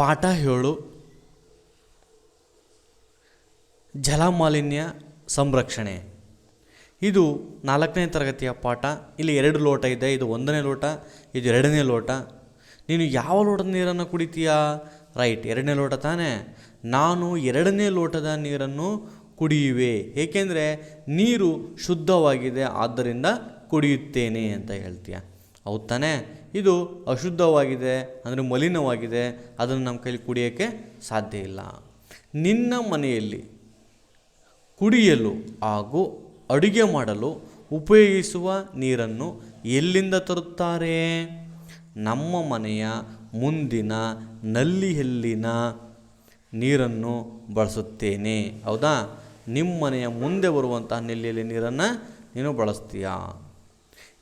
ಪಾಠ ಹೇಳು. ಜಲಮಾಲಿನ್ಯ ಸಂರಕ್ಷಣೆ. ಇದು ನಾಲ್ಕನೇ ತರಗತಿಯ ಪಾಠ. ಇಲ್ಲಿ ಎರಡು ಲೋಟ ಇದೆ. ಇದು ಒಂದನೇ ಲೋಟ, ಇದು ಎರಡನೇ ಲೋಟ. ನೀನು ಯಾವ ಲೋಟದ ನೀರನ್ನು ಕುಡಿತೀಯಾ? ರೈಟ್, ಎರಡನೇ ಲೋಟ ತಾನೇ. ನಾನು ಎರಡನೇ ಲೋಟದ ನೀರನ್ನು ಕುಡಿಯುವೆ. ಏಕೆಂದರೆ ನೀರು ಶುದ್ಧವಾಗಿದೆ, ಆದ್ದರಿಂದ ಕುಡಿಯುತ್ತೇನೆ ಅಂತ ಹೇಳ್ತೀಯ. ಹೌದು ತಾನೇ? ಇದು ಅಶುದ್ಧವಾಗಿದೆ, ಅಂದರೆ ಮಲಿನವಾಗಿದೆ, ಅದನ್ನು ನಮ್ಮ ಕೈಲಿ ಕುಡಿಯೋಕ್ಕೆ ಸಾಧ್ಯ ಇಲ್ಲ. ನಿನ್ನ ಮನೆಯಲ್ಲಿ ಕುಡಿಯಲು ಹಾಗೂ ಅಡುಗೆ ಮಾಡಲು ಉಪಯೋಗಿಸುವ ನೀರನ್ನು ಎಲ್ಲಿಂದ ತರುತ್ತಾರೆ? ನಮ್ಮ ಮನೆಯ ಮುಂದಿನ ನಲ್ಲಿಯಲ್ಲಿನ ನೀರನ್ನು ಬಳಸುತ್ತೇನೆ. ಹೌದಾ? ನಿಮ್ಮ ಮನೆಯ ಮುಂದೆ ಬರುವಂತಹ ನೆಲ್ಲಿಯಲ್ಲಿ ನೀರನ್ನು ನೀನು ಬಳಸ್ತೀಯಾ?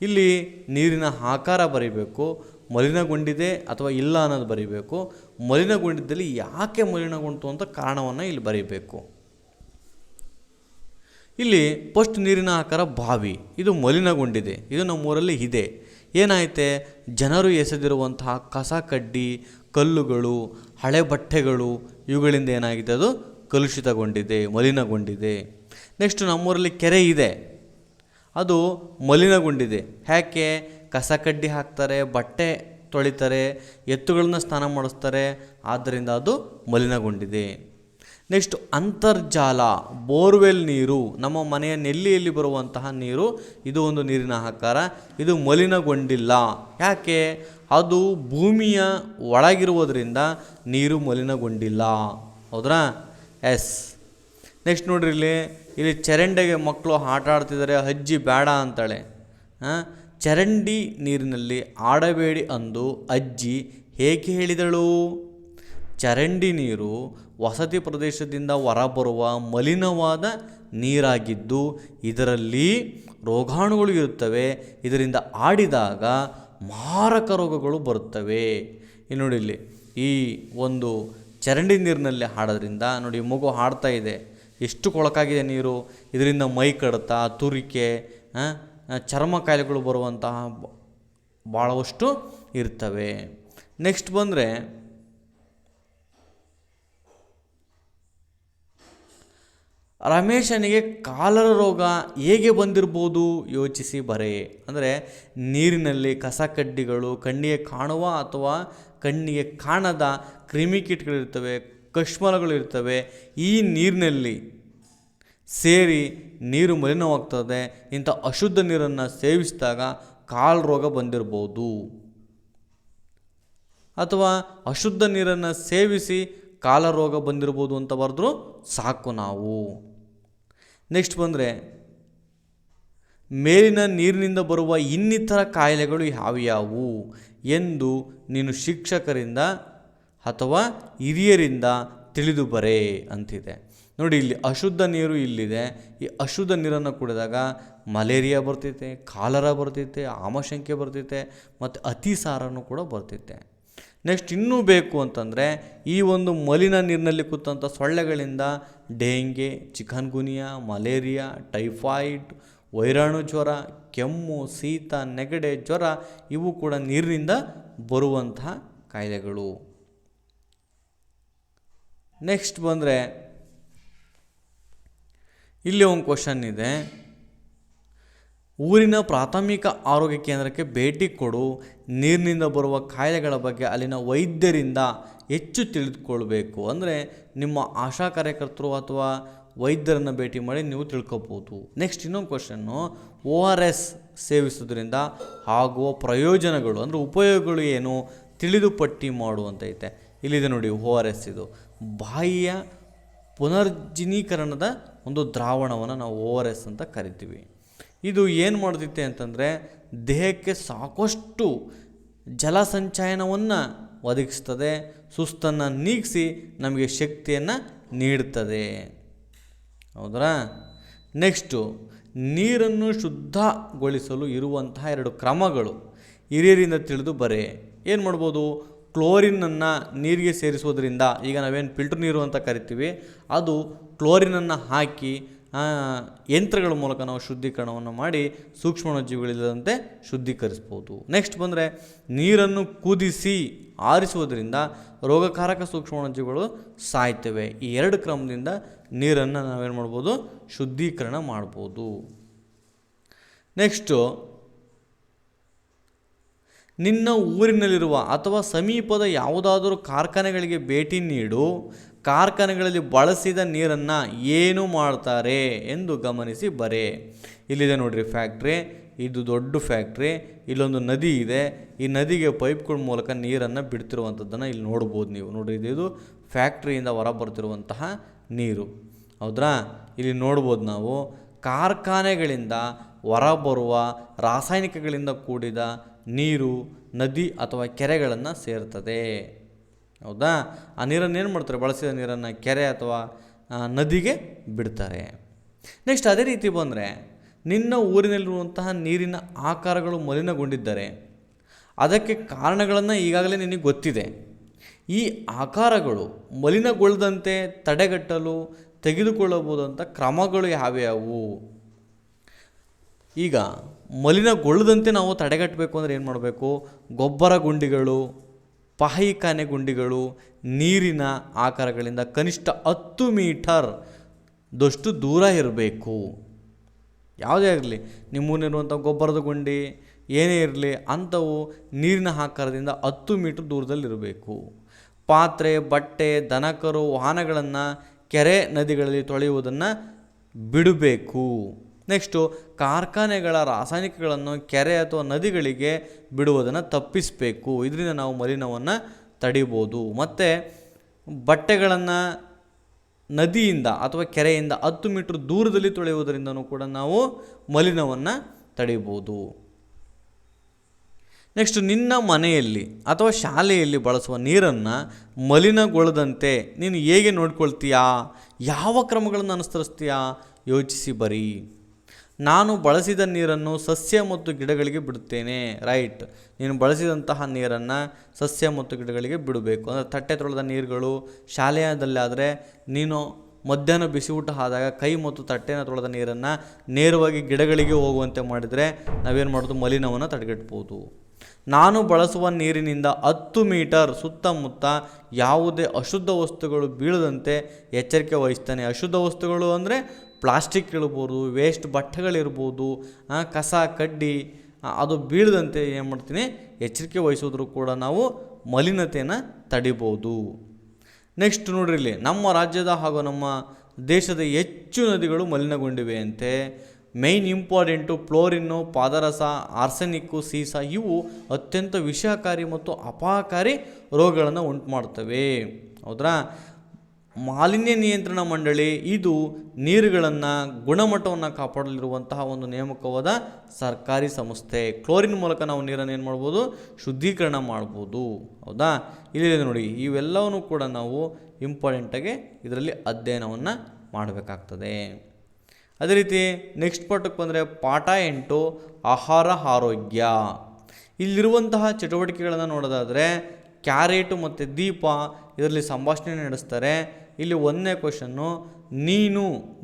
ಇಲ್ಲಿ ನೀರಿನ ಆಕಾರ ಬರೀಬೇಕು, ಮಲಿನಗೊಂಡಿದೆ ಅಥವಾ ಇಲ್ಲ ಅನ್ನೋದು ಬರೀಬೇಕು. ಮಲಿನಗೊಂಡಿದ್ದಲ್ಲಿ ಯಾಕೆ ಮಲಿನಗೊಂಡಿತು ಅಂತ ಕಾರಣವನ್ನು ಇಲ್ಲಿ ಬರೀಬೇಕು. ಇಲ್ಲಿ ಫಸ್ಟ್ ನೀರಿನ ಆಕಾರ ಬಾವಿ, ಇದು ಮಲಿನಗೊಂಡಿದೆ, ಇದು ನಮ್ಮೂರಲ್ಲಿ ಇದೆ. ಏನಾಯಿತೆ? ಜನರು ಎಸೆದಿರುವಂತಹ ಕಸ ಕಡ್ಡಿ, ಕಲ್ಲುಗಳು, ಹಳೆ ಬಟ್ಟೆಗಳು, ಇವುಗಳಿಂದ ಏನಾಗಿದೆ ಅದು ಕಲುಷಿತಗೊಂಡಿದೆ, ಮಲಿನಗೊಂಡಿದೆ. ನೆಕ್ಸ್ಟ್ ನಮ್ಮೂರಲ್ಲಿ ಕೆರೆ ಇದೆ. ಅದು ಮಲಿನಗೊಂಡಿದೆ. ಯಾಕೆ? ಕಸ ಕಡ್ಡಿ ಹಾಕ್ತಾರೆ, ಬಟ್ಟೆ ತೊಳಿತಾರೆ, ಎತ್ತುಗಳನ್ನು ಸ್ನಾನ ಮಾಡಿಸ್ತಾರೆ ಆದ್ದರಿಂದ ಅದು ಮಲಿನಗೊಂಡಿದೆ. ನೆಕ್ಸ್ಟ್ ಅಂತರ್ಜಾಲ, ಬೋರ್ವೆಲ್ ನೀರು. ನಮ್ಮ ಮನೆಯ ನೆಲ್ಲಿಯಲ್ಲಿ ಬರುವಂತಹ ನೀರು, ಇದು ಒಂದು ನೀರಿನ ಆಕಾರ ಇದು ಮಲಿನಗೊಂಡಿಲ್ಲ. ಯಾಕೆ? ಅದು ಭೂಮಿಯ ಒಳಗಿರುವುದರಿಂದ ನೀರು ಮಲಿನಗೊಂಡಿಲ್ಲ. ಹೌದ್ರಾ? ಎಸ್. ನೆಕ್ಸ್ಟ್ ನೋಡ್ರಿ ಇಲ್ಲಿ ಇಲ್ಲಿ ಚರಂಡಿಗೆ ಮಕ್ಕಳು ಆಟ ಆಡ್ತಿದ್ದಾರೆ ಅಜ್ಜಿ ಬೇಡ ಅಂತಾಳೆ. ಹಾಂ? ಚರಂಡಿ ನೀರಿನಲ್ಲಿ ಆಡಬೇಡಿ ಅಂದು ಅಜ್ಜಿ ಹೇಗೆ ಹೇಳಿದಳು? ಚರಂಡಿ ನೀರು ವಸತಿ ಪ್ರದೇಶದಿಂದ ಹೊರಬರುವ ಮಲಿನವಾದ ನೀರಾಗಿದ್ದು, ಇದರಲ್ಲಿ ರೋಗಾಣುಗಳು ಇರುತ್ತವೆ. ಇದರಿಂದ ಆಡಿದಾಗ ಮಾರಕ ರೋಗಗಳು ಬರುತ್ತವೆ. ಇಲ್ಲಿ ನೋಡಿ ಇಲ್ಲಿ, ಈ ಒಂದು ಚರಂಡಿ ನೀರಿನಲ್ಲಿ ಹಾಡೋದ್ರಿಂದ ನೋಡಿ ಮಗು ಹಾಡ್ತಾ ಇದೆ. ಎಷ್ಟು ಕೊಳಕಾಗಿದೆ ನೀರು, ಇದರಿಂದ ಮೈ ಕಡತ, ತುರಿಕೆ ಚರ್ಮ ಕಾಯಿಲೆಗಳು ಬರುವಂತಹ ಭಾಳವಷ್ಟು ಇರ್ತವೆ. ನೆಕ್ಸ್ಟ್ ಬಂದರೆ, ರಮೇಶನಿಗೆ ಕಾಲರ ರೋಗ ಹೇಗೆ ಬಂದಿರ್ಬೋದು ಯೋಚಿಸಿ ಬರೆ. ಅಂದರೆ ನೀರಿನಲ್ಲಿ ಕಸ ಕಡ್ಡಿಗಳು, ಕಣ್ಣಿಗೆ ಕಾಣುವ ಅಥವಾ ಕಣ್ಣಿಗೆ ಕಾಣದ ಕ್ರಿಮಿಕೀಟಗಳಿರ್ತವೆ ಕಶ್ಮಲಗಳಿರ್ತವೆ ಈ ನೀರಿನಲ್ಲಿ ಸೇರಿ ನೀರು ಮಲಿನವಾಗ್ತದೆ, ಇಂಥ ಅಶುದ್ಧ ನೀರನ್ನು ಸೇವಿಸಿದಾಗ ಕಾಲು ರೋಗ ಬಂದಿರ್ಬೋದು. ಅಥವಾ ಅಶುದ್ಧ ನೀರನ್ನು ಸೇವಿಸಿ ಕಾಲರೋಗ ಬಂದಿರ್ಬೋದು ಅಂತ ಬರೆದ್ರು ಸಾಕು ನಾವು. ನೆಕ್ಸ್ಟ್ ಬಂದರೆ, ಮೇಲಿನ ನೀರಿನಿಂದ ಬರುವ ಇನ್ನಿತರ ಕಾಯಿಲೆಗಳು ಯಾವ್ಯಾವು ಎಂದು ನೀನು ಶಿಕ್ಷಕರಿಂದ ಅಥವಾ ಹಿರಿಯರಿಂದ ತಿಳಿದು ಬರೇ ಅಂತಿದೆ. ನೋಡಿ, ಇಲ್ಲಿ ಅಶುದ್ಧ ನೀರು ಇಲ್ಲಿದೆ. ಈ ಅಶುದ್ಧ ನೀರನ್ನು ಕುಡಿದಾಗ ಮಲೇರಿಯಾ ಬರ್ತೈತೆ ಕಾಲರ ಬರ್ತೈತೆ ಆಮಶಂಕೆ ಬರ್ತೈತೆ ಮತ್ತು ಅತಿಸಾರನೂ ಕೂಡ ಬರ್ತೈತೆ ನೆಕ್ಸ್ಟ್ ಇನ್ನೂ ಬೇಕು ಅಂತಂದರೆ, ಈ ಒಂದು ಮಲಿನ ನೀರಿನಲ್ಲಿ ಕೂತಂಥ ಸೊಳ್ಳೆಗಳಿಂದ dengue chikungunya malaria, typhoid, ವೈರಾಣು ಜ್ವರ, ಕೆಮ್ಮು, ಶೀತ, ನೆಗಡೆ, ಜ್ವರ ಇವು ಕೂಡ ನೀರಿನಿಂದ ಬರುವಂತಹ ಕಾಯಿಲೆಗಳು. ನೆಕ್ಸ್ಟ್ ಬಂದರೆ, ಇಲ್ಲಿ ಒಂದು ಕ್ವಶನ್ ಇದೆ. ಊರಿನ ಪ್ರಾಥಮಿಕ ಆರೋಗ್ಯ ಕೇಂದ್ರಕ್ಕೆ ಭೇಟಿ ಕೊಡು, ನೀರಿನಿಂದ ಬರುವ ಕಾಯಿಲೆಗಳ ಬಗ್ಗೆ ಅಲ್ಲಿನ ವೈದ್ಯರಿಂದ ಹೆಚ್ಚು ತಿಳಿದುಕೊಳ್ಬೇಕು. ಅಂದರೆ ನಿಮ್ಮ ಆಶಾ ಕಾರ್ಯಕರ್ತರು ಅಥವಾ ವೈದ್ಯರನ್ನು ಭೇಟಿ ಮಾಡಿ ನೀವು ತಿಳ್ಕೊಬೋದು. ನೆಕ್ಸ್ಟ್ ಇನ್ನೊಂದು ಕ್ವಶನ್ನು ಓ ಆರ್ ಎಸ್ ಸೇವಿಸೋದ್ರಿಂದ ಆಗುವ ಪ್ರಯೋಜನಗಳು, ಅಂದರೆ ಉಪಯೋಗಗಳು ಏನು ತಿಳಿದು ಪಟ್ಟಿ ಮಾಡುವಂತೈತೆ. ಇಲ್ಲಿದೆ ನೋಡಿ ಓ ಆರ್ ಎಸ್ ಇದು. ಬಾಯಿಯ ಪುನರ್ಜಿನೀಕರಣದ ಒಂದು ದ್ರಾವಣವನ್ನು ನಾವು ಓ ಆರ್ ಎಸ್ ಅಂತ ಕರಿತೀವಿ. ಇದು ಏನು ಮಾಡ್ತೈತೆ ಅಂತಂದರೆ ದೇಹಕ್ಕೆ ಸಾಕಷ್ಟು ಜಲ ಸಂಚಯನವನ್ನು ಒದಗಿಸ್ತದೆ, ಸುಸ್ತನ್ನು ನೀಗಿಸಿ ನಮಗೆ ಶಕ್ತಿಯನ್ನು ನೀಡುತ್ತದೆ ಹೌದ್ರಾ? ನೆಕ್ಸ್ಟು ನೀರನ್ನು ಶುದ್ಧಗೊಳಿಸಲು ಇರುವಂತಹ ಎರಡು ಕ್ರಮಗಳು ಹಿರಿಯರಿಂದ ತಿಳಿದು ಬರೆ. ಏನು ಮಾಡ್ಬೋದು? ಕ್ಲೋರಿನನ್ನು ನೀರಿಗೆ ಸೇರಿಸೋದ್ರಿಂದ ಈಗ ನಾವೇನು ಫಿಲ್ಟರ್ ನೀರು ಅಂತ ಕರಿತೀವಿ, ಅದು ಕ್ಲೋರಿನನ್ನು ಹಾಕಿ ಯಂತ್ರಗಳ ಮೂಲಕ ನಾವು ಶುದ್ಧೀಕರಣವನ್ನು ಮಾಡಿ ಸೂಕ್ಷ್ಮಾಣುಜೀವಿಗಳಿಲ್ಲದಂತೆ ಶುದ್ಧೀಕರಿಸ್ಬೋದು. ನೆಕ್ಸ್ಟ್ ಬಂದರೆ ನೀರನ್ನು ಕುದಿಸಿ ಆರಿಸುವುದರಿಂದ ರೋಗಕಾರಕ ಸೂಕ್ಷ್ಮಾಣುಜೀವಿಗಳು ಸಾಯ್ತವೆ. ಈ ಎರಡು ಕ್ರಮದಿಂದ ನೀರನ್ನು ನಾವೇನು ಮಾಡ್ಬೋದು? ಶುದ್ಧೀಕರಣ ಮಾಡ್ಬೋದು. ನೆಕ್ಸ್ಟು ನಿನ್ನ ಊರಿನಲ್ಲಿರುವ ಅಥವಾ ಸಮೀಪದ ಯಾವುದಾದರೂ ಕಾರ್ಖಾನೆಗಳಿಗೆ ಭೇಟಿ ನೀಡು. ಕಾರ್ಖಾನೆಗಳಲ್ಲಿ ಬಳಸಿದ ನೀರನ್ನು ಏನು ಮಾಡ್ತಾರೆ ಎಂದು ಗಮನಿಸಿ ಬರೆ. ಇಲ್ಲಿದೆ ನೋಡಿರಿ ಫ್ಯಾಕ್ಟ್ರಿ, ಇದು ದೊಡ್ಡ ಫ್ಯಾಕ್ಟ್ರಿ, ಇಲ್ಲೊಂದು ನದಿ ಇದೆ. ಈ ನದಿಗೆ ಪೈಪ್ಗಳ ಮೂಲಕ ನೀರನ್ನು ಬಿಡ್ತಿರುವಂಥದ್ದನ್ನು ಇಲ್ಲಿ ನೋಡ್ಬೋದು ನೀವು. ನೋಡ್ರಿ, ಇದು- ಫ್ಯಾಕ್ಟ್ರಿಯಿಂದ ಹೊರ ಬರ್ತಿರುವಂತಹ ನೀರು. ಹೌದ್ರಾ? ಇಲ್ಲಿ ನೋಡ್ಬೋದು ನಾವು. ಕಾರ್ಖಾನೆಗಳಿಂದ ಹೊರಬರುವ ರಾಸಾಯನಿಕಗಳಿಂದ ಕೂಡಿದ ನೀರು, ನದಿ ಅಥವಾ ಕೆರೆಗಳನ್ನು ಸೇರ್ತದೆ. ಹೌದಾ? ಆ ನೀರನ್ನು ಏನು ಮಾಡ್ತಾರೆ? ಬಳಸಿದ ನೀರನ್ನು ಕೆರೆ ಅಥವಾ ನದಿಗೆ ಬಿಡ್ತಾರೆ. ನೆಕ್ಸ್ಟ್ ಅದೇ ರೀತಿ ಬಂದರೆ, ನಿನ್ನ ಊರಿನಲ್ಲಿರುವಂತಹ ನೀರಿನ ಆಕಾರಗಳು ಮಲಿನಗೊಂಡಿದ್ದರೆ, ಅದಕ್ಕೆ ಕಾರಣಗಳನ್ನು ಈಗಾಗಲೇ ನಿನಗೆ ಗೊತ್ತಿದೆ. ಈ ಆಕಾರಗಳು ಮಲಿನಗೊಳ್ಳದಂತೆ ತಡೆಗಟ್ಟಲು ತೆಗೆದುಕೊಳ್ಳಬಹುದಂಥ ಕ್ರಮಗಳು ಯಾವ್ಯಾವು? ಈಗ ಮಲಿನಗೊಳ್ಳದಂತೆ ನಾವು ತಡೆಗಟ್ಟಬೇಕು ಅಂದರೆ ಏನು ಮಾಡಬೇಕು? ಗೊಬ್ಬರ ಗುಂಡಿಗಳು ಪಾಯಿಖಾನೆ ಗುಂಡಿಗಳು, ನೀರಿನ ಆಕಾರಗಳಿಂದ ಕನಿಷ್ಠ ಹತ್ತು ಮೀಟರ್ ದಷ್ಟು ದೂರ ಇರಬೇಕು. ಯಾವುದೇ ಇರಲಿ ನಿಮ್ಮೂರಿನಿರುವಂಥ ಗೊಬ್ಬರದ ಗುಂಡಿ, ಏನೇ ಇರಲಿ, ಅಂಥವು ನೀರಿನ ಆಕಾರದಿಂದ ಹತ್ತು ಮೀಟರ್ ದೂರದಲ್ಲಿರಬೇಕು ಪಾತ್ರೆ, ಬಟ್ಟೆ, ದನಕರು, ವಾಹನಗಳನ್ನು ಕೆರೆ ನದಿಗಳಲ್ಲಿ ತೊಳೆಯುವುದನ್ನು ಬಿಡಬೇಕು. ನೆಕ್ಸ್ಟು ಕಾರ್ಖಾನೆಗಳ ರಾಸಾಯನಿಕಗಳನ್ನು ಕೆರೆ ಅಥವಾ ನದಿಗಳಿಗೆ ಬಿಡುವುದನ್ನು ತಪ್ಪಿಸಬೇಕು. ಇದರಿಂದ ನಾವು ಮಲಿನವನ್ನು ತಡಿಬೋದು. ಮತ್ತು ಬಟ್ಟೆಗಳನ್ನು ನದಿಯಿಂದ ಅಥವಾ ಕೆರೆಯಿಂದ ಹತ್ತು ಮೀಟ್ರ್ ದೂರದಲ್ಲಿ ತೊಳೆಯುವುದರಿಂದನೂ ಕೂಡ ನಾವು ಮಲಿನವನ್ನು ತಡೆಯಬಹುದು ನೆಕ್ಸ್ಟ್ ನಿನ್ನ ಮನೆಯಲ್ಲಿ ಅಥವಾ ಶಾಲೆಯಲ್ಲಿ ಬಳಸುವ ನೀರನ್ನು ಮಲಿನಗೊಳ್ಳದಂತೆ ನೀನು ಹೇಗೆ ನೋಡ್ಕೊಳ್ತೀಯಾ? ಯಾವ ಕ್ರಮಗಳನ್ನು ಅನುಸರಿಸ್ತೀಯಾ? ಯೋಚಿಸಿ ಬರೀ. ನಾನು ಬಳಸಿದ ನೀರನ್ನು ಸಸ್ಯ ಮತ್ತು ಗಿಡಗಳಿಗೆ ಬಿಡುತ್ತೇನೆ. ರೈಟ್. ನೀನು ಬಳಸಿದಂತಹ ನೀರನ್ನು ಸಸ್ಯ ಮತ್ತು ಗಿಡಗಳಿಗೆ ಬಿಡಬೇಕು. ಅಂದರೆ ತಟ್ಟೆ ತೊಳೆದ ನೀರುಗಳು ಶಾಲೆಯದಲ್ಲಾದರೆ ನೀನು ಮಧ್ಯಾಹ್ನ ಬಿಸಿ ಊಟ ಆದಾಗ ಕೈ ಮತ್ತು ತಟ್ಟೆನ ತೊಳೆದ ನೀರನ್ನು ನೇರವಾಗಿ ಗಿಡಗಳಿಗೆ ಹೋಗುವಂತೆ ಮಾಡಿದರೆ ನಾವೇನು ಮಾಡೋದು? ಮಲಿನವನ್ನು ತಡೆಗಟ್ಬೋದು. ನಾನು ಬಳಸುವ ನೀರಿನಿಂದ ಹತ್ತು ಮೀಟರ್ ಸುತ್ತಮುತ್ತ ಯಾವುದೇ ಅಶುದ್ಧ ವಸ್ತುಗಳು ಬೀಳದಂತೆ ಎಚ್ಚರಿಕೆ ವಹಿಸ್ತಾನೆ. ಅಶುದ್ಧ ವಸ್ತುಗಳು ಅಂದರೆ ಪ್ಲಾಸ್ಟಿಕ್ ಇರ್ಬೋದು ವೇಸ್ಟ್ ಬಟ್ಟೆಗಳಿರ್ಬೋದು ಕಸ, ಕಡ್ಡಿ ಅದು ಬೀಳದಂತೆ ಏನು ಮಾಡ್ತೀನಿ, ಎಚ್ಚರಿಕೆ ವಹಿಸೋದ್ರೂ ಕೂಡ ನಾವು ಮಲಿನತೆಯನ್ನು ತಡಿಬೋದು. ನೆಕ್ಸ್ಟ್ ನೋಡ್ರಿ ಇಲ್ಲಿ, ನಮ್ಮ ರಾಜ್ಯದ ಹಾಗೂ ನಮ್ಮ ದೇಶದ ಹೆಚ್ಚು ನದಿಗಳು ಮಲಿನಗೊಂಡಿವೆ ಅಂತೆ. ಮೈನ್ ಇಂಪಾರ್ಟೆಂಟು ಫ್ಲೋರಿನ್ನು ಪಾದರಸ ಆರ್ಸೆನಿಕ್ಕು ಸೀಸ, ಇವು ಅತ್ಯಂತ ವಿಷಕಾರಿ ಮತ್ತು ಅಪಾಯಕಾರಿ ರೋಗಗಳನ್ನು ಉಂಟು ಮಾಡ್ತವೆ ಹೌದ್ರಾ? ಮಾಲಿನ್ಯ ನಿಯಂತ್ರಣ ಮಂಡಳಿ ಇದು ನೀರುಗಳನ್ನು ಗುಣಮಟ್ಟವನ್ನು ಕಾಪಾಡಲಿರುವಂತಹ ಒಂದು ನೇಮಕವಾದ ಸರ್ಕಾರಿ ಸಂಸ್ಥೆ. ಕ್ಲೋರಿನ್ ಮೂಲಕ ನಾವು ನೀರನ್ನು ಏನು ಮಾಡ್ಬೋದು? ಶುದ್ಧೀಕರಣ ಮಾಡ್ಬೋದು. ಹೌದಾ? ಇಲ್ಲಿ ನೋಡಿ, ಇವೆಲ್ಲವನ್ನು ಕೂಡ ನಾವು ಇಂಪಾರ್ಟೆಂಟಾಗಿ ಇದರಲ್ಲಿ ಅಧ್ಯಯನವನ್ನು ಮಾಡಬೇಕಾಗ್ತದೆ. ಅದೇ ರೀತಿ ನೆಕ್ಸ್ಟ್ ಪಾಠಕ್ಕೆ ಬಂದರೆ ಪಾಠ ಎಂಟು, ಆಹಾರ ಆರೋಗ್ಯ. ಇಲ್ಲಿರುವಂತಹ ಚಟುವಟಿಕೆಗಳನ್ನು ನೋಡೋದಾದರೆ ಕ್ಯಾರೆಟು ಮತ್ತು ದೀಪ ಇದರಲ್ಲಿ ಸಂಭಾಷಣೆ ನಡೆಸ್ತಾರೆ. ಇಲ್ಲಿ ಒಂದನೇ ಕ್ವಶನ್ನು ನೀನು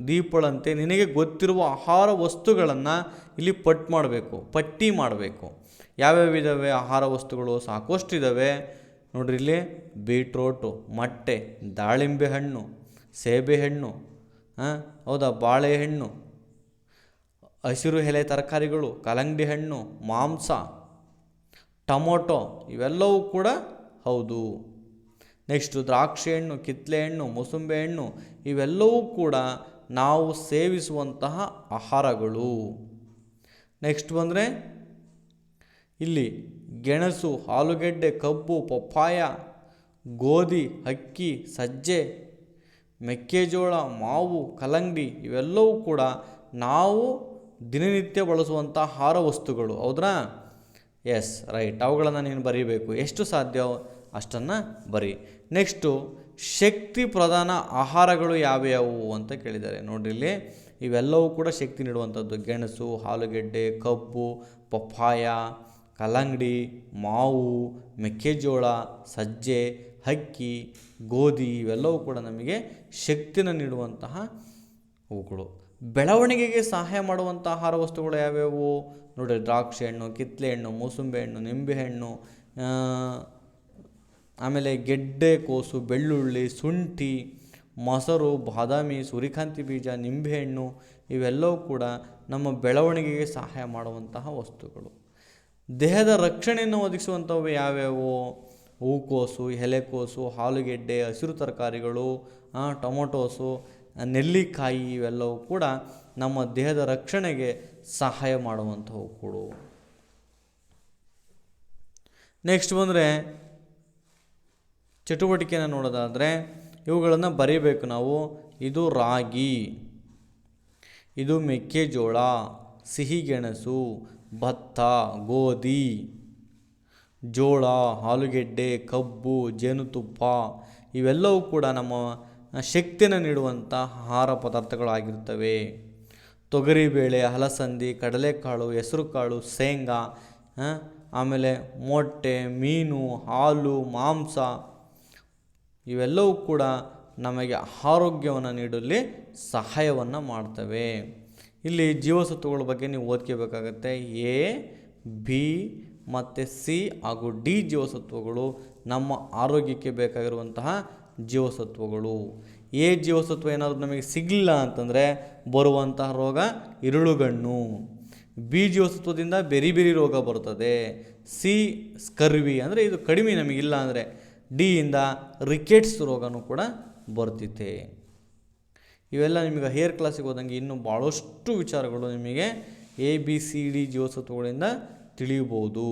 ದೀಪಳಂತೆ ನಿನಗೆ ಗೊತ್ತಿರುವ ಆಹಾರ ವಸ್ತುಗಳನ್ನು ಇಲ್ಲಿ ಪಟ್ ಮಾಡಬೇಕು, ಪಟ್ಟಿ ಮಾಡಬೇಕು. ಯಾವ್ಯಾವ ಇದ್ದಾವೆ ಆಹಾರ ವಸ್ತುಗಳು ಸಾಕಷ್ಟು ಇದ್ದಾವೆ ನೋಡ್ರಿ ಇಲ್ಲಿ ಬೀಟ್ರೋಟು, ಮೊಟ್ಟೆ, ದಾಳಿಂಬೆ ಹಣ್ಣು ಸೇಬೆಹಣ್ಣು ಹಾಂ ಹೌದಾ? ಬಾಳೆಹಣ್ಣು ಹಸಿರು ಎಲೆ ತರಕಾರಿಗಳು ಕಲಂಗಡಿ ಹಣ್ಣು, ಮಾಂಸ, ಟೊಮೊಟೊ, ಇವೆಲ್ಲವೂ ಕೂಡ ಹೌದು. ನೆಕ್ಸ್ಟು ದ್ರಾಕ್ಷಿ ಹಣ್ಣು ಕಿತ್ತಳೆ ಹಣ್ಣು, ಮೂಸಂಬೆ ಹಣ್ಣು, ಇವೆಲ್ಲವೂ ಕೂಡ ನಾವು ಸೇವಿಸುವಂತಹ ಆಹಾರಗಳು. ನೆಕ್ಸ್ಟ್ ಬಂದರೆ ಇಲ್ಲಿ ಗೆಣಸು, ಆಲೂಗೆಡ್ಡೆ, ಕಬ್ಬು, ಪಪ್ಪಾಯ, ಗೋಧಿ, ಅಕ್ಕಿ, ಸಜ್ಜೆ, ಮೆಕ್ಕೆಜೋಳ, ಮಾವು ಕಲಂಗಡಿ ಇವೆಲ್ಲವೂ ಕೂಡ ನಾವು ದಿನನಿತ್ಯ ಬಳಸುವಂಥ ಆಹಾರ ವಸ್ತುಗಳು. ಹೌದ್ರಾ? ಎಸ್ ರೈಟ್ ಅವುಗಳನ್ನು ನೀನು ಬರೀಬೇಕು. ಎಷ್ಟು ಸಾಧ್ಯ ಅಷ್ಟನ್ನು ಬರಿ. ನೆಕ್ಸ್ಟು ಶಕ್ತಿ ಪ್ರಧಾನ ಆಹಾರಗಳು ಯಾವ್ಯಾವು ಅಂತ ಕೇಳಿದ್ದಾರೆ. ನೋಡ್ರಿ ಇಲ್ಲಿ ಇವೆಲ್ಲವೂ ಕೂಡ ಶಕ್ತಿ ನೀಡುವಂಥದ್ದು. ಗೆಣಸು, ಹಾಲುಗೆಡ್ಡೆ, ಕಬ್ಬು, ಪಪ್ಪಾಯ, ಕಲ್ಲಂಗಡಿ, ಮಾವು, ಮೆಕ್ಕೆಜೋಳ, ಸಜ್ಜೆ, ಅಕ್ಕಿ, ಗೋಧಿ ಇವೆಲ್ಲವೂ ಕೂಡ ನಮಗೆ ಶಕ್ತಿನ ನೀಡುವಂತಹ ಅವುಗಳು ಬೆಳವಣಿಗೆಗೆ ಸಹಾಯ ಮಾಡುವಂಥ ಆಹಾರ ವಸ್ತುಗಳು ಯಾವ್ಯಾವು? ನೋಡಿ ದ್ರಾಕ್ಷಿ ಹಣ್ಣು ಕಿತ್ತಳೆ ಹಣ್ಣು, ಮೂಸಂಬಿ ಹಣ್ಣು, ನಿಂಬೆ ಹಣ್ಣು ಆಮೇಲೆ ಗೆಡ್ಡೆ, ಕೋಸು, ಬೆಳ್ಳುಳ್ಳಿ, ಶುಂಠಿ, ಮೊಸರು, ಬಾದಾಮಿ, ಸೂರ್ಯಕಾಂತಿ ಬೀಜ, ನಿಂಬೆ ಹಣ್ಣು ಇವೆಲ್ಲವೂ ಕೂಡ ನಮ್ಮ ಬೆಳವಣಿಗೆಗೆ ಸಹಾಯ ಮಾಡುವಂತಹ ವಸ್ತುಗಳು. ದೇಹದ ರಕ್ಷಣೆಯನ್ನು ಒದಗಿಸುವಂಥವು ಯಾವ್ಯಾವು? ಹೂಕೋಸು, ಎಲೆಕೋಸು ಆಲೂಗೆಡ್ಡೆ ಹಸಿರು ತರಕಾರಿಗಳು ಟೊಮೊಟೊಸು ನೆಲ್ಲಿಕಾಯಿ ಇವೆಲ್ಲವೂ ಕೂಡ ನಮ್ಮ ದೇಹದ ರಕ್ಷಣೆಗೆ ಸಹಾಯ ಮಾಡುವಂಥವು ಕೂಡ. ನೆಕ್ಸ್ಟ್ ಬಂದರೆ ಚಟುವಟಿಕೆಯನ್ನು ನೋಡೋದಾದರೆ ಇವುಗಳನ್ನು ಬರೀಬೇಕು ನಾವು. ಇದು ರಾಗಿ, ಇದು ಮೆಕ್ಕೆಜೋಳ, ಸಿಹಿಗೆಣಸು, ಭತ್ತ, ಗೋಧಿ, ಜೋಳ, ಆಲೂಗೆಡ್ಡೆ, ಕಬ್ಬು, ಜೇನುತುಪ್ಪ ಇವೆಲ್ಲವೂ ಕೂಡ ನಮ್ಮ ಶಕ್ತಿಯನ್ನು ನೀಡುವಂಥ ಆಹಾರ ಪದಾರ್ಥಗಳಾಗಿರ್ತವೆ ತೊಗರಿಬೇಳೆ ಹಲಸಂದಿ ಕಡಲೆಕಾಳು, ಹೆಸರುಕಾಳು, ಶೇಂಗಾ ಆಮೇಲೆ ಮೊಟ್ಟೆ, ಮೀನು, ಹಾಲು, ಮಾಂಸ ಇವೆಲ್ಲವೂ ಕೂಡ ನಮಗೆ ಆರೋಗ್ಯವನ್ನು ನೀಡಲಿ ಸಹಾಯವನ್ನು ಮಾಡ್ತವೆ. ಇಲ್ಲಿ ಜೀವಸತ್ವಗಳ ಬಗ್ಗೆ ನೀವು ಓದ್ಕೋಬೇಕಾಗತ್ತೆ. ಎ, ಬಿ ಮತ್ತು ಸಿ ಹಾಗೂ ಡಿ ಜೀವಸತ್ವಗಳು ನಮ್ಮ ಆರೋಗ್ಯಕ್ಕೆ ಬೇಕಾಗಿರುವಂತಹ ಜೀವಸತ್ವಗಳು. ಎ ಜೀವಸತ್ವ ಏನಾದರೂ ನಮಗೆ ಸಿಗಲಿಲ್ಲ ಅಂತಂದರೆ ಬರುವಂತಹ ರೋಗ ಇರುಳುಗಣ್ಣು. ಬಿ ಜೀವಸತ್ವದಿಂದ ಬೆರಿ ಬೆರಿ ರೋಗ ಬರುತ್ತದೆ ಸಿ ಸ್ಕರ್ವಿ ಅಂದರೆ ಇದು ಕಡಿಮೆ ನಮಗಿಲ್ಲ ಅಂದರೆ ಇಂದ ರಿಕೆಟ್ಸ್ ರೋಗನೂ ಕೂಡ ಬರ್ತಿತ್ತೆ. ಇವೆಲ್ಲ ನಿಮಗೆ ಹೇರ್ ಕ್ಲಾಸಿಗೆ ಹೋದಂಗೆ ಇನ್ನೂ ಭಾಳಷ್ಟು ವಿಚಾರಗಳು ನಿಮಗೆ ಎ ಬಿ ಸಿ ಡಿ ಜೀವಸತ್ವಗಳಿಂದ ತಿಳಿಯಬಹುದು.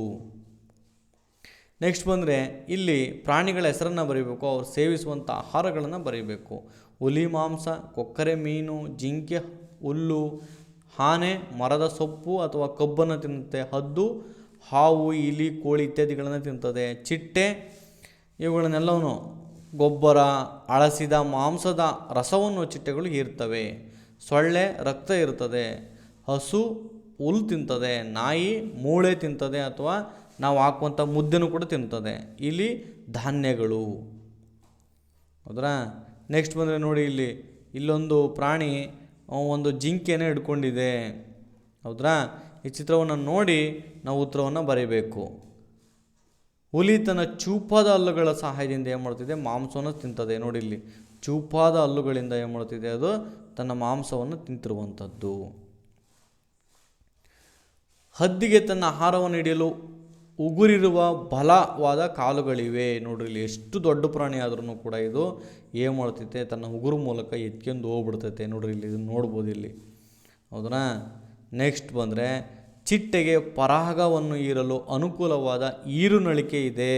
ನೆಕ್ಸ್ಟ್ ಬಂದರೆ ಇಲ್ಲಿ ಪ್ರಾಣಿಗಳ ಹೆಸರನ್ನು ಬರೀಬೇಕು, ಅವ್ರು ಸೇವಿಸುವಂಥ ಆಹಾರಗಳನ್ನು ಬರೀಬೇಕು. ಹುಲಿ, ಮಾಂಸ, ಕೊಕ್ಕರೆ, ಮೀನು, ಜಿಂಕೆ, ಹುಲ್ಲು, ಆನೆ, ಮರದ ಸೊಪ್ಪು ಅಥವಾ ಕಬ್ಬನ್ನು ತಿನ್ನುತ್ತೆ. ಹದ್ದು, ಹಾವು, ಇಲಿ, ಕೋಳಿ ಇತ್ಯಾದಿಗಳನ್ನು ತಿಂತದೆ. ಚಿಟ್ಟೆ ಇವುಗಳನ್ನೆಲ್ಲವನ್ನು ಗೊಬ್ಬರ, ಅಳಸಿದ ಮಾಂಸದ ರಸವನ್ನು ಚಿಟ್ಟೆಗಳು ಹೀರ್ತವೆ. ಸೊಳ್ಳೆ, ರಕ್ತ ಇರ್ತದೆ. ಹಸು ಹುಲ್ಲು ತಿಂತದೆ. ನಾಯಿ, ಮೂಳೆ ತಿಂತದೆ ಅಥವಾ ನಾವು ಹಾಕುವಂಥ ಮುದ್ದೆನೂ ಕೂಡ ತಿಂತದೆ ಇಲ್ಲಿ ಧಾನ್ಯಗಳು. ಹೌದ್ರಾ ನೆಕ್ಸ್ಟ್ ಬಂದರೆ ನೋಡಿ ಇಲ್ಲಿ, ಇಲ್ಲೊಂದು ಪ್ರಾಣಿ ಒಂದು ಜಿಂಕೆಯನ್ನು ಹಿಡ್ಕೊಂಡಿದೆ. ಹೌದ್ರಾ ಈ ಚಿತ್ರವನ್ನು ನೋಡಿ ನಾವು ಉತ್ತರವನ್ನು ಬರೀಬೇಕು. ಹುಲಿ ತನ್ನ ಚೂಪಾದ ಹಲ್ಲುಗಳ ಸಹಾಯದಿಂದ ಏನು ಮಾಡ್ತಿದೆ? ಮಾಂಸವನ್ನು ತಿಂತದೆ. ನೋಡಿ ಇಲ್ಲಿ, ಚೂಪಾದ ಹಲ್ಲುಗಳಿಂದ ಏನು ಮಾಡ್ತಿದೆ ಅದು? ತನ್ನ ಮಾಂಸವನ್ನು ತಿಂತಿರುವಂಥದ್ದು ಹದ್ದಿಗೆ ತನ್ನ ಆಹಾರವನ್ನು ಹಿಡಿಯಲು ಉಗುರಿರುವ ಬಲವಾದ ಕಾಲುಗಳಿವೆ. ನೋಡ್ರಿ, ಇಲ್ಲಿ ಎಷ್ಟು ದೊಡ್ಡ ಪ್ರಾಣಿ ಆದ್ರೂ ಕೂಡ ಇದು ಏನು ಮಾಡ್ತೈತೆ ತನ್ನ ಉಗುರು ಮೂಲಕ ಎತ್ಕೊಂಡು ಹೋಗ್ಬಿಡ್ತೈತೆ. ನೋಡ್ರಿ, ಇಲ್ಲಿ ಇದನ್ನು ನೋಡ್ಬೋದು ಇಲ್ಲಿ. ಹೌದಾ ನೆಕ್ಸ್ಟ್ ಬಂದರೆ, ಚಿಟ್ಟೆಗೆ ಪರಾಗವನ್ನು ಹೀರಲು ಅನುಕೂಲವಾದ ಈರುನಳಿಕೆ ಇದೆ.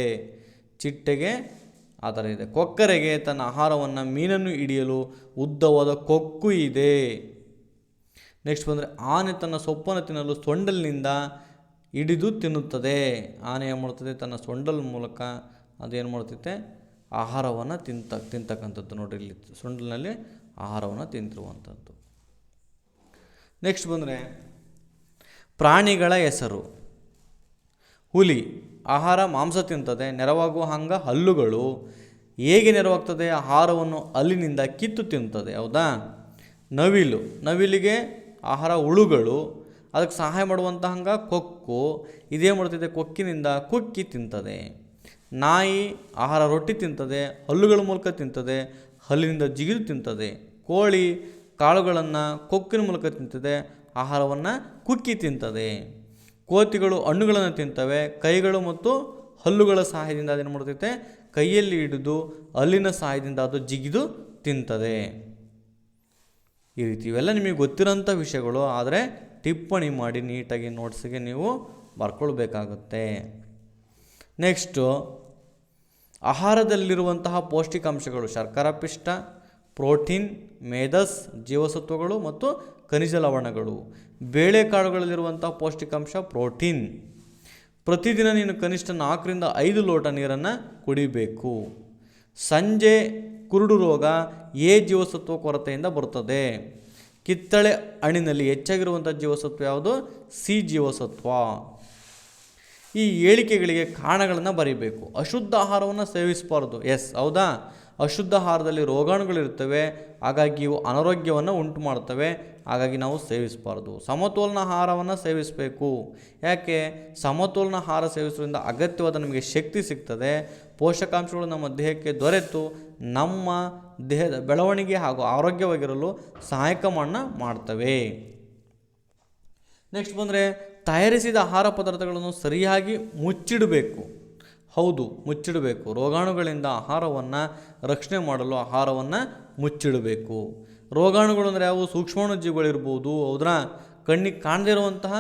ಚಿಟ್ಟೆಗೆ ಆ ಥರ ಇದೆ. ಕೊಕ್ಕರೆಗೆ ತನ್ನ ಆಹಾರವನ್ನು ಮೀನನ್ನು ಹಿಡಿಯಲು ಉದ್ದವಾದ ಕೊಕ್ಕು ಇದೆ. ನೆಕ್ಸ್ಟ್ ಬಂದರೆ, ಆನೆ ತನ್ನ ಸೊಪ್ಪನ್ನು ತಿನ್ನಲು ಸೊಂಡಲಿನಿಂದ ಹಿಡಿದು ತಿನ್ನುತ್ತದೆ. ಆನೆ ಏನು ಮಾಡ್ತದೆ ತನ್ನ ಸೊಂಡಲ್ ಮೂಲಕ ಅದೇನು ಮಾಡ್ತೈತೆ? ಆಹಾರವನ್ನು ತಿಂತ, ತಿಂತಕ್ಕಂಥದ್ದು ನೋಡಿರಿ ಇಲ್ಲಿ ಸೊಂಡಲಿನಲ್ಲಿ ಆಹಾರವನ್ನು ತಿಂತಿರುವಂಥದ್ದು. ನೆಕ್ಸ್ಟ್ ಬಂದರೆ ಪ್ರಾಣಿಗಳ ಹೆಸರು. ಹುಲಿ ಆಹಾರ ಮಾಂಸ ತಿಂತದೆ, ನೆರವಾಗುವ ಹಂಗೆ ಹಲ್ಲುಗಳು. ಹೇಗೆ ನೆರವಾಗ್ತದೆ? ಆಹಾರವನ್ನು ಅಲ್ಲಿನಿಂದ ಕಿತ್ತು ತಿಂತದೆ, ಹೌದಾ? ನವಿಲು. ನವಿಲಿಗೆ ಆಹಾರ ಹುಳುಗಳು. ಅದಕ್ಕೆ ಸಹಾಯ ಮಾಡುವಂಥ ಹಂಗ ಕೊಕ್ಕು. ಇದೇ ಮಾಡ್ತಿದೆ ಕೊಕ್ಕಿನಿಂದ ಕುಕ್ಕಿ ತಿಂತದೆ. ನಾಯಿ ಆಹಾರ ರೊಟ್ಟಿ ತಿಂತದೆ, ಹಲ್ಲುಗಳ ಮೂಲಕ ತಿಂತದೆ, ಹಲ್ಲಿನಿಂದ ಜಿಗಿದು ತಿಂತದೆ. ಕೋಳಿ ಕಾಳುಗಳನ್ನು ಕೊಕ್ಕಿನ ಮೂಲಕ ತಿಂತದೆ, ಆಹಾರವನ್ನು ಕುಕ್ಕಿ ತಿಂತದೆ. ಕೋತಿಗಳು ಹಣ್ಣುಗಳನ್ನು ತಿಂತವೆ, ಕೈಗಳು ಮತ್ತು ಹಲ್ಲುಗಳ ಸಹಾಯದಿಂದ ಅದೇನು ಮಾಡ್ತೈತೆ ಕೈಯಲ್ಲಿ ಹಿಡಿದು, ಹಲ್ಲಿನ ಸಹಾಯದಿಂದ ಅದು ಜಿಗಿದು ತಿಂತದೆ. ಈ ರೀತಿ ಇವೆಲ್ಲ ನಿಮಗೆ ಗೊತ್ತಿರೋಂಥ ವಿಷಯಗಳು, ಆದರೆ ಟಿಪ್ಪಣಿ ಮಾಡಿ ನೀಟಾಗಿ ನೋಟ್ಸಿಗೆ ನೀವು ಬರ್ಕೊಳ್ಬೇಕಾಗುತ್ತೆ. ನೆಕ್ಸ್ಟು, ಆಹಾರದಲ್ಲಿರುವಂತಹ ಪೌಷ್ಟಿಕಾಂಶಗಳು, ಶರ್ಕರ ಪಿಷ್ಟ, ಪ್ರೋಟೀನ್, ಮೇಧಸ್, ಜೀವಸತ್ವಗಳು ಮತ್ತು ಖನಿಜ ಲವಣಗಳು. ಬೇಳೆಕಾಳುಗಳಲ್ಲಿರುವಂತಹ ಪೌಷ್ಟಿಕಾಂಶ, ಪ್ರೋಟೀನ್. ಪ್ರತಿದಿನ ನೀನು ಕನಿಷ್ಠ ನಾಲ್ಕರಿಂದ ಐದು ಲೋಟ ನೀರನ್ನು ಕುಡಿಬೇಕು. ಸಂಜೆ ಕುರುಡು ರೋಗ ಎ ಜೀವಸತ್ವ ಕೊರತೆಯಿಂದ ಬರುತ್ತದೆ. ಕಿತ್ತಳೆ ಹಣ್ಣಿನಲ್ಲಿ ಹೆಚ್ಚಾಗಿರುವಂಥ ಜೀವಸತ್ವ ಯಾವುದು? ಸಿ ಜೀವಸತ್ವ. ಈ ಹೇಳಿಕೆಗಳಿಗೆ ಕಾರಣಗಳನ್ನು ಬರೀಬೇಕು. ಅಶುದ್ಧ ಆಹಾರವನ್ನು ಸೇವಿಸಬಾರ್ದು. ಎಸ್, ಹೌದಾ? ಅಶುದ್ಧ ಆಹಾರದಲ್ಲಿ ರೋಗಾಣುಗಳಿರ್ತವೆ ಹಾಗಾಗಿ ಇವು ಅನಾರೋಗ್ಯವನ್ನು ಉಂಟು ಮಾಡ್ತವೆ ಹಾಗಾಗಿ ನಾವು ಸೇವಿಸಬಾರ್ದು. ಸಮತೋಲನ ಆಹಾರವನ್ನು ಸೇವಿಸಬೇಕು. ಯಾಕೆ? ಸಮತೋಲನ ಆಹಾರ ಸೇವಿಸೋದ್ರಿಂದ ಅಗತ್ಯವಾದ ನಮಗೆ ಶಕ್ತಿ ಸಿಗ್ತದೆ. ಪೋಷಕಾಂಶಗಳು ನಮ್ಮ ದೇಹಕ್ಕೆ ದೊರೆತು ನಮ್ಮ ದೇಹದ ಬೆಳವಣಿಗೆ ಹಾಗೂ ಆರೋಗ್ಯವಾಗಿರಲು ಸಹಾಯಕ ಮಣ್ಣ ಮಾಡ್ತವೆ. ನೆಕ್ಸ್ಟ್ ಬಂದರೆ ತಯಾರಿಸಿದ ಆಹಾರ ಪದಾರ್ಥಗಳನ್ನು ಸರಿಯಾಗಿ ಮುಚ್ಚಿಡಬೇಕು. ಹೌದು, ಮುಚ್ಚಿಡಬೇಕು. ರೋಗಾಣುಗಳಿಂದ ಆಹಾರವನ್ನು ರಕ್ಷಣೆ ಮಾಡಲು ಆಹಾರವನ್ನು ಮುಚ್ಚಿಡಬೇಕು. ರೋಗಾಣುಗಳು ಅಂದರೆ ಯಾವುವು? ಸೂಕ್ಷ್ಮಾಣುಜೀವಿಗಳಿರ್ಬೋದು. ಹೌದ್ರ? ಕಣ್ಣಿಗೆ ಕಾಣದೇ ಇರುವಂತಹ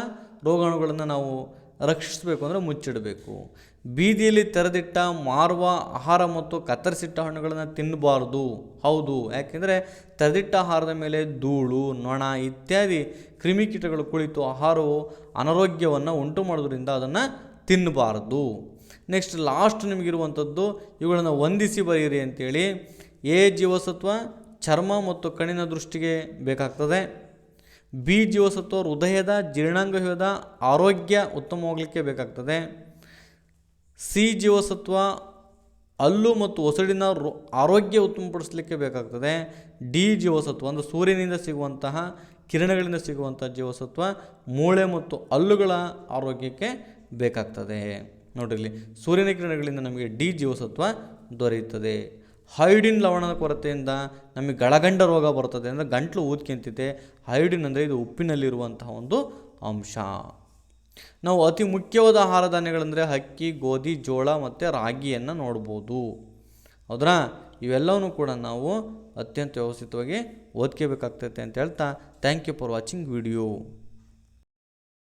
ರೋಗಾಣುಗಳನ್ನು ನಾವು ರಕ್ಷಿಸಬೇಕು ಅಂದರೆ ಮುಚ್ಚಿಡಬೇಕು. ಬೀದಿಯಲ್ಲಿ ತೆರೆದಿಟ್ಟ, ಮಾರುವ ಆಹಾರ ಮತ್ತು ಕತ್ತರಿಸಿಟ್ಟ ಹಣ್ಣುಗಳನ್ನು ತಿನ್ನಬಾರ್ದು. ಹೌದು, ಯಾಕೆಂದರೆ ತೆರೆದಿಟ್ಟ ಆಹಾರದ ಮೇಲೆ ಧೂಳು, ನೊಣ ಇತ್ಯಾದಿ ಕ್ರಿಮಿಕೀಟಗಳು ಕುಳಿತು ಆಹಾರವು ಅನಾರೋಗ್ಯವನ್ನು ಉಂಟು ಮಾಡೋದ್ರಿಂದ ಅದನ್ನು ತಿನ್ನಬಾರ್ದು. ನೆಕ್ಸ್ಟ್ ಲಾಸ್ಟ್ ನಿಮಗಿರುವಂಥದ್ದು, ಇವುಗಳನ್ನು ಹೊಂದಿಸಿ ಬರೆಯಿರಿ ಅಂತೇಳಿ. ಎ ಜೀವಸತ್ವ ಚರ್ಮ ಮತ್ತು ಕಣ್ಣಿನ ದೃಷ್ಟಿಗೆ ಬೇಕಾಗ್ತದೆ. ಬಿ ಜೀವಸತ್ವ ಹೃದಯದ ಜೀರ್ಣಾಂಗದ ಆರೋಗ್ಯ ಉತ್ತಮವಾಗಲಿಕ್ಕೆ ಬೇಕಾಗ್ತದೆ. ಸಿ ಜೀವಸತ್ವ ಹಲ್ಲು ಮತ್ತು ಒಸಡಿನ ಆರೋಗ್ಯ ಉತ್ತಮಪಡಿಸಲಿಕ್ಕೆ ಬೇಕಾಗ್ತದೆ. ಡಿ ಜೀವಸತ್ವ ಅಂದರೆ ಸೂರ್ಯನಿಂದ ಸಿಗುವಂತಹ ಕಿರಣಗಳಿಂದ ಸಿಗುವಂಥ ಜೀವಸತ್ವ ಮೂಳೆ ಮತ್ತು ಹಲ್ಲುಗಳ ಆರೋಗ್ಯಕ್ಕೆ ಬೇಕಾಗ್ತದೆ. ನೋಡಿರಲಿ ಸೂರ್ಯನ ಕಿರಣಗಳಿಂದ ನಮಗೆ ಡಿ ಜೀವಸತ್ವ ದೊರೆಯುತ್ತದೆ. ಹೈಡಿನ್ ಲವಣದ ಕೊರತೆಯಿಂದ ನಮಗೆ ಗಳಗಂಡ ರೋಗ ಬರ್ತದೆ. ಅಂದರೆ ಗಂಟ್ಲು ಊದ್ಕೆಂತಿದೆ. ಹೈಡಿನ್ ಅಂದರೆ ಇದು ಉಪ್ಪಿನಲ್ಲಿರುವಂತಹ ಒಂದು ಅಂಶ. ನಾವು ಅತಿ ಮುಖ್ಯವಾದ ಆಹಾರ ಧಾನ್ಯಗಳಂದರೆ ಅಕ್ಕಿ, ಗೋಧಿ, ಜೋಳ ಮತ್ತು ರಾಗಿಯನ್ನು ನೋಡ್ಬೋದು. ಹೌದ್ರಾ? ಇವೆಲ್ಲವನ್ನೂ ಕೂಡ ನಾವು ಅತ್ಯಂತ ವ್ಯವಸ್ಥಿತವಾಗಿ ಓದ್ಕೋಬೇಕಾಗ್ತೈತೆ ಅಂತ ಹೇಳ್ತಾ thank you for watching video